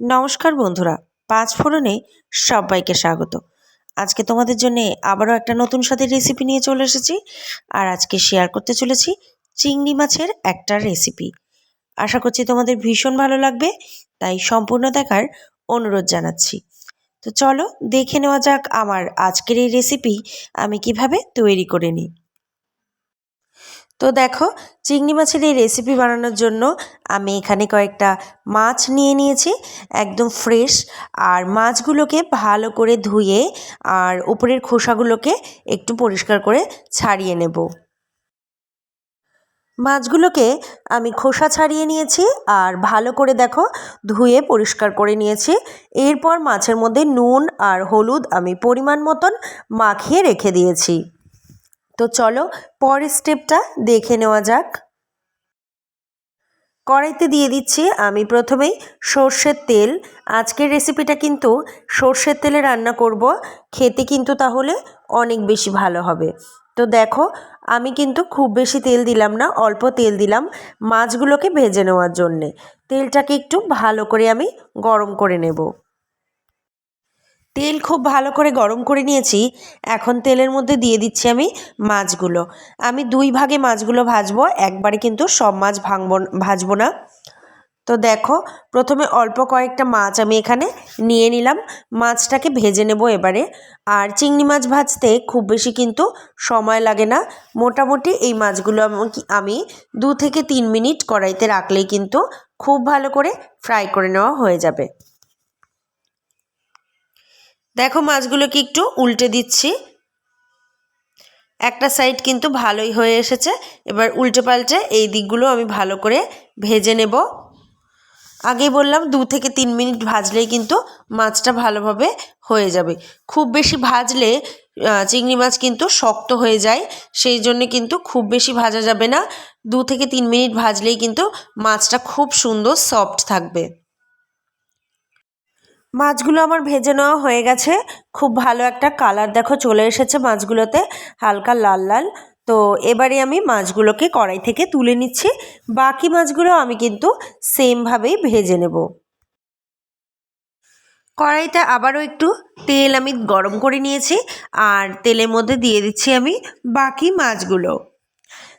নমস্কার বন্ধুরা, পাঁচ ফোড়নে সবাইকে স্বাগত। আজকে তোমাদের জন্য আবারও একটা নতুন স্বাদের রেসিপি নিয়ে চলে এসেছি আর আজকে শেয়ার করতে চলেছি চিংড়ি মাছের একটা রেসিপি আশা করছি তোমাদের ভীষণ ভালো লাগবে, তাই সম্পূর্ণ দেখার অনুরোধ জানাচ্ছি। তো চলো দেখে নেওয়া যাক আমার আজকের এই রেসিপি আমি কীভাবে তৈরি করে নিই। তো দেখো, চিংড়ি মাছের এই রেসিপি বানানোর জন্য আমি এখানে কয়েকটা মাছ নিয়ে নিয়েছি, একদম ফ্রেশ আর মাছগুলোকে ভালো করে ধুয়ে আর উপরের খোসাগুলোকে একটু পরিষ্কার করে ছাড়িয়ে নেব। মাছগুলোকে আমি খোসা ছাড়িয়ে নিয়েছি আর ভালো করে দেখো ধুয়ে পরিষ্কার করে নিয়েছি। এরপর মাছের মধ্যে নুন আর হলুদ আমি পরিমাণ মতন মাখিয়ে রেখে দিয়েছি। তো চলো পরের স্টেপটা দেখে নেওয়া যাক। কড়াইতে দিয়ে দিচ্ছি আমি প্রথমেই সর্ষের তেল। আজকের রেসিপিটা কিন্তু সর্ষের তেলে রান্না করব। খেতে কিন্তু তাহলে অনেক বেশি ভালো হবে। তো দেখো, আমি কিন্তু খুব বেশি তেল দিলাম না, অল্প তেল দিলাম মাছগুলোকে ভেজে নেওয়ার জন্যে। তেলটাকে একটু ভালো করে আমি গরম করে নেব। তেল খুব ভালো করে গরম করে নিয়েছি। এখন তেলের মধ্যে দিয়ে দিচ্ছি আমি মাছগুলো। আমি দুই ভাগে মাছগুলো ভাজবো, একবারে কিন্তু সব মাছ ভাঙবো, ভাজবো না। তো দেখো, প্রথমে অল্প কয়েকটা মাছ আমি এখানে নিয়ে নিলাম। মাছটাকে ভেজে নেব এবারে। আর চিংড়ি মাছ ভাজতে খুব বেশি কিন্তু সময় লাগে না। মোটামুটি এই মাছগুলো আমি দু থেকে তিন মিনিট কড়াইতে রাখলেই কিন্তু খুব ভালো করে ফ্রাই করে নেওয়া হয়ে যাবে। দেখো মাছগুলোকে একটু উল্টে দিচ্ছি। একটা সাইড কিন্তু ভালোই হয়ে এসেছে। এবার উল্টে পাল্টে এই দিকগুলো আমি ভালো করে ভেজে নেব। আগেই বললাম দু থেকে তিন মিনিট ভাজলেই কিন্তু মাছটা ভালোভাবে হয়ে যাবে। খুব বেশি ভাজলে চিংড়ি মাছ কিন্তু শক্ত হয়ে যায়। সেই জন্য কিন্তু খুব বেশি ভাজা যাবে না। দু থেকে তিন মিনিট ভাজলেই কিন্তু মাছটা খুব সুন্দর সফট থাকবে। মাছগুলো আমার ভেজে নেওয়া হয়ে গেছে। খুব ভালো একটা কালার দেখো চলে এসেছে মাছগুলোতে, হালকা লাল লাল। তো এবারে আমি মাছগুলোকে কড়াই থেকে তুলে নিচ্ছি। বাকি মাছগুলো আমি কিন্তু সেমভাবেই ভেজে নেব। কড়াইতে আবারও একটু তেল আমি গরম করে নিয়েছি। আর তেলের মধ্যে দিয়ে দিচ্ছি আমি বাকি মাছগুলো।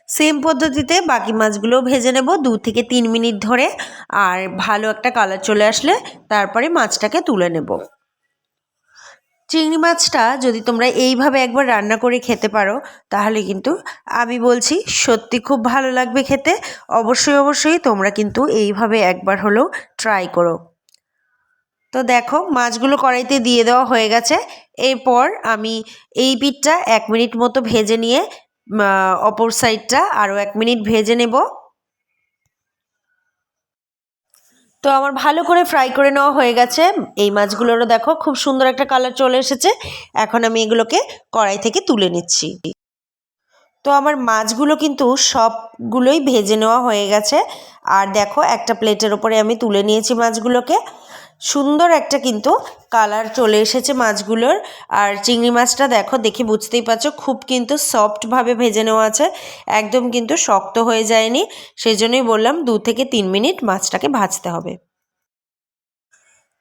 সেম পদ্ধতিতে বাকি মাছগুলোও ভেজে নেব দু থেকে তিন মিনিট ধরে। আর ভালো একটা কালার চলে আসলে তারপরে মাছটাকে তুলে নেব। চিংড়ি মাছটা যদি তোমরা এইভাবে একবার রান্না করে খেতে পারো, তাহলে কিন্তু আমি বলছি সত্যি খুব ভালো লাগবে খেতে। অবশ্যই অবশ্যই তোমরা কিন্তু এইভাবে একবার হলেও ট্রাই করো। তো দেখো মাছগুলো কড়াইতে দিয়ে দেওয়া হয়ে গেছে। এরপর আমি এই পিঠটা এক মিনিট মতো ভেজে নিয়ে অপর সাইডটা আরও এক মিনিট ভেজে নেব। তো আমার ভালো করে ফ্রাই করে নেওয়া হয়ে গেছে। এই মাছগুলোরও দেখো খুব সুন্দর একটা কালার চলে এসেছে। এখন আমি এগুলোকে কড়াই থেকে তুলে নিচ্ছি। তো আমার মাছগুলো কিন্তু সবগুলোই ভেজে নেওয়া হয়ে গেছে। আর দেখো একটা প্লেটের ওপরে আমি তুলে নিয়েছি মাছগুলোকে। সুন্দর একটা কিন্তু কালার চলে এসেছে মাছগুলোর। আর চিংড়ি মাছটা দেখো, দেখে বুঝতেই পারছ, খুব কিন্তু সফটভাবে ভেজে নেওয়া আছে। একদম কিন্তু শক্ত হয়ে যায়নি। সেই জন্যই বললাম দু থেকে তিন মিনিট মাছটাকে ভাজতে হবে।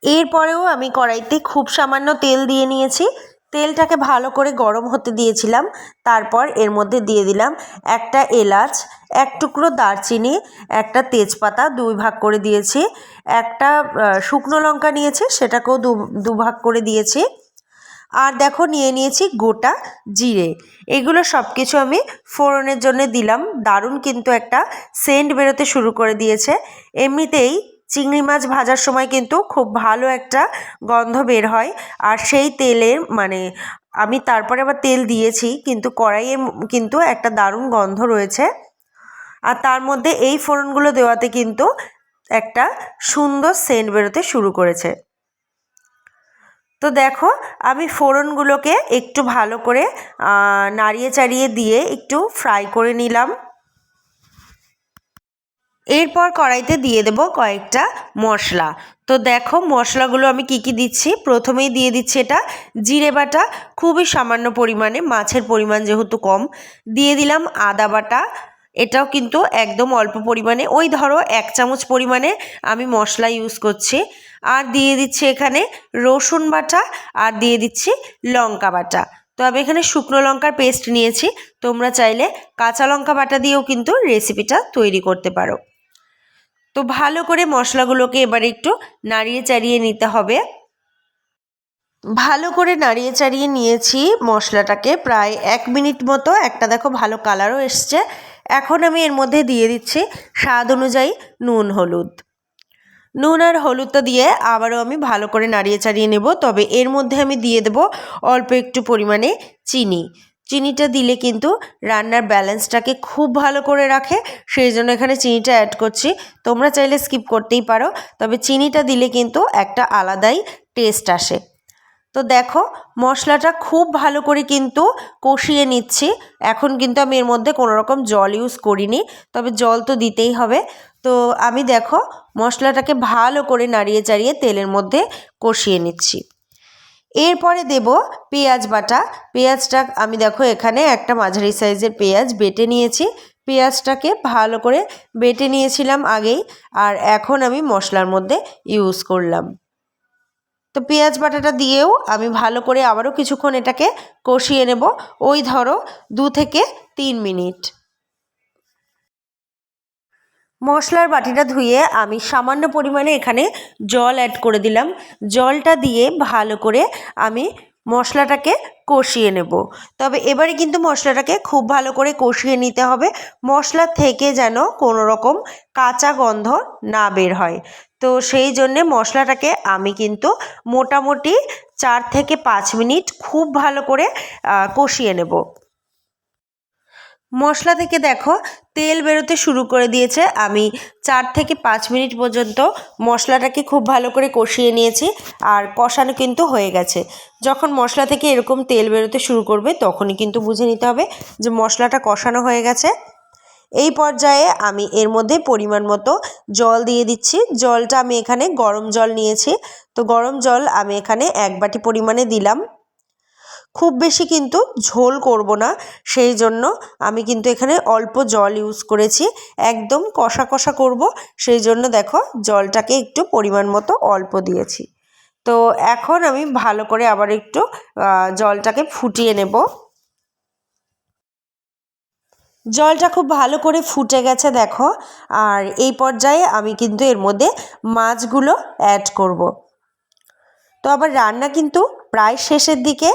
এরপরেও আমি কড়াইতে খুব সামান্য তেল দিয়ে নিয়েছি। তেলটাকে ভালো করে গরম হতে দিয়েছিলাম, তারপর এর মধ্যে দিয়ে দিলাম একটা এলাচ, এক টুকরো দারচিনি, একটা তেজপাতা দুই ভাগ করে দিয়েছি, একটা শুকনো লঙ্কা নিয়েছি, সেটাকেও দু দুভাগ করে দিয়েছি। আর দেখো নিয়ে নিয়েছি গোটা জিরে। এগুলো সব কিছু আমি ফোড়নের জন্য দিলাম। দারুণ কিন্তু একটা সেন্ট বেরোতে শুরু করে দিয়েছে। এমনিতেই চিংড়ি মাছ ভাজার সময় কিন্তু খুব ভালো একটা গন্ধ বের হয়। আর সেই তেলে মানে আমি তারপরে আবার তেল দিয়েছি, কিন্তু কড়াইয়ে কিন্তু একটা দারুণ গন্ধ রয়েছে। আর তার মধ্যে এই ফোড়নগুলো দেওয়াতে কিন্তু একটা সুন্দর সেন্ট বেরোতে শুরু করেছে। তো দেখো, আমি ফোড়নগুলোকে একটু ভালো করে নাড়িয়ে চাড়িয়ে দিয়ে একটু ফ্রাই করে নিলাম। এরপর কড়াইতে দিয়ে দেব কয়েকটা মশলা। তো দেখো মশলাগুলো আমি কি কি দিচ্ছি? প্রথমেই দিয়ে দিচ্ছি এটা জিরে বাটা, খুবই সামান্য পরিমাণে, মাছের পরিমাণ যেহেতু কম। দিয়ে দিলাম আদা বাটা, এটাও কিন্তু একদম অল্প পরিমাণে। ওই ধরো এক চামচ পরিমাণে আমি মশলা ইউজ করছি। আর দিয়ে দিচ্ছি এখানে রসুন বাটা আর দিয়ে দিচ্ছি লঙ্কা বাটা। তো আমি এখানে শুকনো লঙ্কার পেস্ট নিয়েছি। তোমরা চাইলে কাঁচা লঙ্কা বাটা দিয়েও কিন্তু রেসিপিটা তৈরি করতে পারো। তো ভালো করে মশলাগুলোকে এবারে একটু নাড়িয়ে চাড়িয়ে নিতে হবে। ভালো করে নাড়িয়ে চাড়িয়ে নিয়েছি মশলাটাকে। প্রায় এক মিনিট মতো একটা দেখো ভালো কালারও এসছে। এখন আমি এর মধ্যে দিয়ে দিচ্ছি স্বাদ অনুযায়ী নুন, হলুদ। নুন আর হলুদটা দিয়ে আবারও আমি ভালো করে নাড়িয়ে চাড়িয়ে নেব। তবে এর মধ্যে আমি দিয়ে দেব অল্প একটু পরিমাণে চিনি। চিনিটা দিলে কিন্তু রান্নার ব্যালেন্সটাকে খুব ভালো করে রাখে। সেই জন্য এখানে চিনিটা অ্যাড করছি। তোমরা চাইলে স্কিপ করতেই পারো, তবে চিনিটা দিলে কিন্তু একটা আলাদাই টেস্ট আসে। তো দেখো, মশলাটা খুব ভালো করে কিন্তু কষিয়ে নিচ্ছি। এখন কিন্তু আমি এর মধ্যে কোনো রকম জল ইউজ করিনি, তবে জল তো দিতেই হবে। তো আমি দেখো, মশলাটাকে ভালো করে নাড়িয়ে চাড়িয়ে তেলের মধ্যে কষিয়ে নিচ্ছি। এরপরে দেব পেঁয়াজ বাটা। পেঁয়াজটা আমি দেখো এখানে একটা মাঝারি সাইজের পেঁয়াজ বেটে নিয়েছি। পেঁয়াজটাকে ভালো করে বেটে নিয়েছিলাম আগেই আর এখন আমি মশলার মধ্যে ইউজ করলাম। তো পেঁয়াজ বাটাটা দিয়েও আমি ভালো করে আবারও কিছুক্ষণ এটাকে কষিয়ে নেব। ওই ধরো দু থেকে তিন মিনিট। মশলার বাটিটা ধুয়ে আমি সামান্য পরিমাণে এখানে জল অ্যাড করে দিলাম। জলটা দিয়ে ভালো করে আমি মশলাটাকে কষিয়ে নেব। তবে এবারে কিন্তু মশলাটাকে খুব ভালো করে কষিয়ে নিতে হবে। মশলা থেকে যেন কোনো রকম কাঁচা গন্ধ না বের হয়। তো সেই জন্যে মশলাটাকে আমি কিন্তু মোটামুটি চার থেকে পাঁচ মিনিট খুব ভালো করে কষিয়ে নেব। মশলা থেকে দেখো তেল বেরোতে শুরু করে দিয়েছে। আমি চার থেকে পাঁচ মিনিট পর্যন্ত মশলাটাকে খুব ভালো করে কষিয়ে নিয়েছি আর কষানো কিন্তু হয়ে গেছে। যখন মশলা থেকে এরকম তেল বেরোতে শুরু করবে তখনই কিন্তু বুঝে নিতে হবে যে মশলাটা কষানো হয়ে গেছে। এই পর্যায়ে আমি এর মধ্যে পরিমাণ মতো জল দিয়ে দিচ্ছি। জলটা আমি এখানে গরম জল নিয়েছি। তো গরম জল আমি এখানে এক বাটি পরিমাণে দিলাম। খুব বেশি কিন্তু ঝোল করব না। সেই জন্য আমি কিন্তু এখানে অল্প জল ইউজ করেছি। একদম কষা কষা করব। সেই জন্য দেখো জলটাকে একটু পরিমাণ মতো অল্প দিয়েছি। তো এখন আমি ভালো করে আবার একটু জলটাকে ফুটিয়ে নেব। জলটা খুব ভালো করে ফুটে গেছে দেখো। আর এই পর্যায়ে আমি কিন্তু এর মধ্যে মাছগুলো অ্যাড করব। তো আবার রান্না কিন্তু প্রায় শেষের দিকে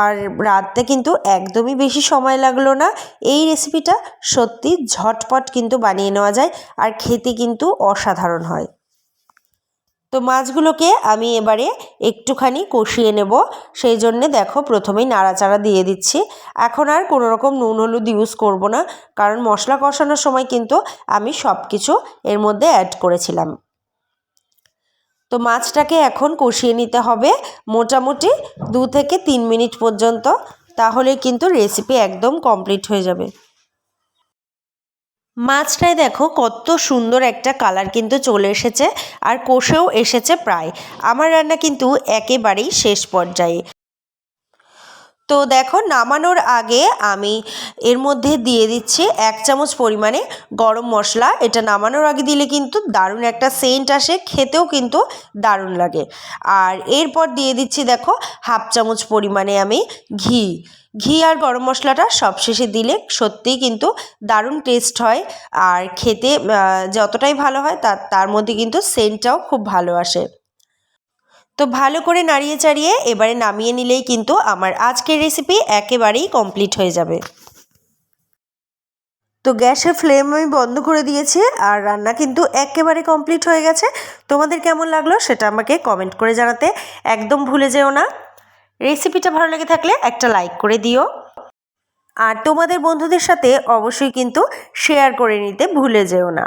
আর রাঁধতে কিন্তু একদমই বেশি সময় লাগল না। এই রেসিপিটা সত্যি ঝটপট কিন্তু বানিয়ে নেওয়া যায় আর খেতে কিন্তু অসাধারণ হয়। তো মাছগুলোকে আমি এবারে একটুখানি কষিয়ে নেব। সেই জন্যে দেখো প্রথমেই নাড়াচাড়া দিয়ে দিচ্ছি। এখন আর কোনো রকম নুন হলুদ ইউজ করব না। কারণ মশলা কষানোর সময় কিন্তু আমি সব কিছু এর মধ্যে অ্যাড করেছিলাম। তো মাছটাকে এখন কষিয়ে নিতে হবে মোটামুটি দু থেকে তিন মিনিট পর্যন্ত, তাহলে কিন্তু রেসিপি একদম কমপ্লিট হয়ে যাবে। মাছটায় দেখো কত সুন্দর একটা কালার কিন্তু চলে এসেছে, আর কষেও এসেছে প্রায়। আমার রান্না কিন্তু একেবারেই শেষ পর্যায়ে। তো দেখো, নামানোর আগে আমি এর মধ্যে দিয়ে দিচ্ছি এক চামচ পরিমাণে গরম মশলা। এটা নামানোর আগে দিলে কিন্তু দারুণ একটা সেন্ট আসে, খেতেও কিন্তু দারুণ লাগে। আর এরপর দিয়ে দিচ্ছি দেখো, হাফ চামচ পরিমাণে আমি ঘি। ঘি আর গরম মশলাটা সবশেষে দিলে সত্যিই কিন্তু দারুণ টেস্ট হয়। আর খেতে যতটাই ভালো হয় তার তার মধ্যে কিন্তু সেন্টটাও খুব ভালো আসে। তো ভালো করে নাড়িয়ে চাড়িয়ে এবারে নামিয়ে নিলেই কিন্তু আমার আজকের রেসিপি একেবারেই কমপ্লিট হয়ে যাবে। তো গ্যাসের ফ্লেম আমি বন্ধ করে দিয়েছি আর রান্না কিন্তু একেবারে কমপ্লিট হয়ে গেছে। তোমাদের কেমন লাগল সেটা আমাকে কমেন্ট করে জানাতে একদম ভুলে যেও না। রেসিপিটা ভালো লেগে থাকলে একটা লাইক করে দিও। আর তোমাদের বন্ধুদের সাথে অবশ্যই কিন্তু শেয়ার করে নিতে ভুলে যেও না।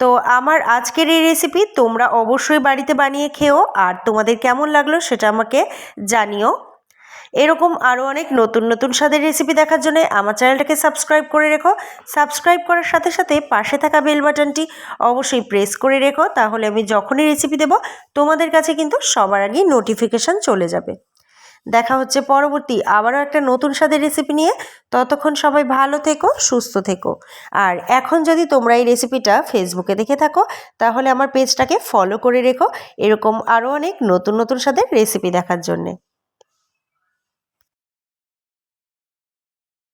তো আমার আজকের এই রেসিপি তোমরা অবশ্যই বাড়িতে বানিয়ে খেও, আর তোমাদের কেমন লাগল সেটা আমাকে জানিও। এরকম আরও অনেক নতুন নতুন স্বাদের রেসিপি দেখার জন্য আমার চ্যানেলটাকে সাবস্ক্রাইব করে রেখো। সাবস্ক্রাইব করার সাথে সাথে পাশে থাকা বেল বাটনটি অবশ্যই প্রেস করে রেখো, তাহলে আমি যখনই রেসিপি দেব, তোমাদের কাছে কিন্তু সবার আগেই নোটিফিকেশান চলে যাবে। দেখা হচ্ছে পরবর্তী আবারও একটা নতুন স্বাদের রেসিপি নিয়ে। ততক্ষণ সবাই ভালো থেকো, সুস্থ থেকো। আর এখন যদি তোমরা এই রেসিপিটা ফেসবুকে দেখে থাকো, তাহলে আমার পেজটাকে ফলো করে রেখো। এরকম আরও অনেক নতুন নতুন স্বাদের রেসিপি দেখার জন্যে।